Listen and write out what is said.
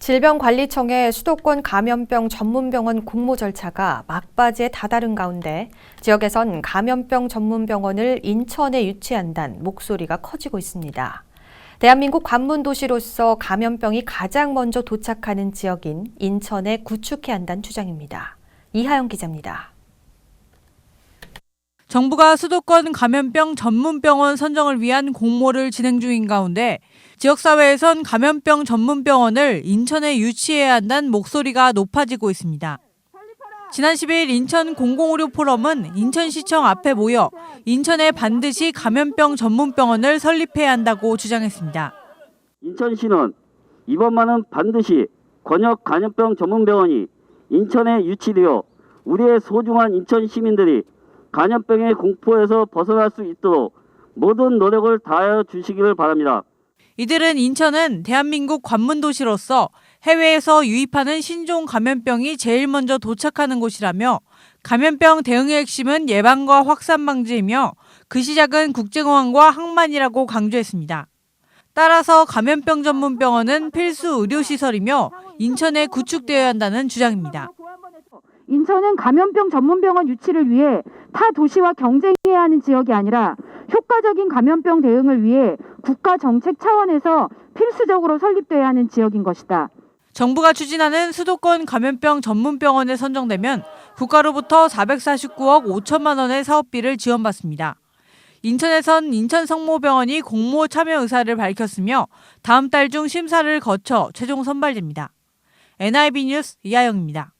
질병관리청의 수도권 감염병 전문병원 공모 절차가 막바지에 다다른 가운데 지역에선 감염병 전문병원을 인천에 유치한다는 목소리가 커지고 있습니다. 대한민국 관문 도시로서 감염병이 가장 먼저 도착하는 지역인 인천에 구축해야 한다는 주장입니다. 이하영 기자입니다. 정부가 수도권 감염병 전문병원 선정을 위한 공모를 진행 중인 가운데 지역사회에선 감염병 전문병원을 인천에 유치해야 한다는 목소리가 높아지고 있습니다. 지난 10일 인천 공공의료 포럼은 인천시청 앞에 모여 인천에 반드시 감염병 전문병원을 설립해야 한다고 주장했습니다. 인천시는 이번만은 반드시 권역 감염병 전문병원이 인천에 유치되어 우리의 소중한 인천 시민들이 감염병의 공포에서 벗어날 수 있도록 모든 노력을 다하여 주시기를 바랍니다. 이들은 인천은 대한민국 관문 도시로서 해외에서 유입하는 신종 감염병이 제일 먼저 도착하는 곳이라며 감염병 대응의 핵심은 예방과 확산 방지이며 그 시작은 국제공항과 항만이라고 강조했습니다. 따라서 감염병 전문 병원은 필수 의료시설이며 인천에 구축되어야 한다는 주장입니다. 인천은 감염병 전문병원 유치를 위해 타 도시와 경쟁해야 하는 지역이 아니라 효과적인 감염병 대응을 위해 국가 정책 차원에서 필수적으로 설립돼야 하는 지역인 것이다. 정부가 추진하는 수도권 감염병 전문병원에 선정되면 국가로부터 449억 5천만 원의 사업비를 지원받습니다. 인천에선 인천성모병원이 공모 참여 의사를 밝혔으며 다음 달 중 심사를 거쳐 최종 선발됩니다. NIB 뉴스 이하영입니다.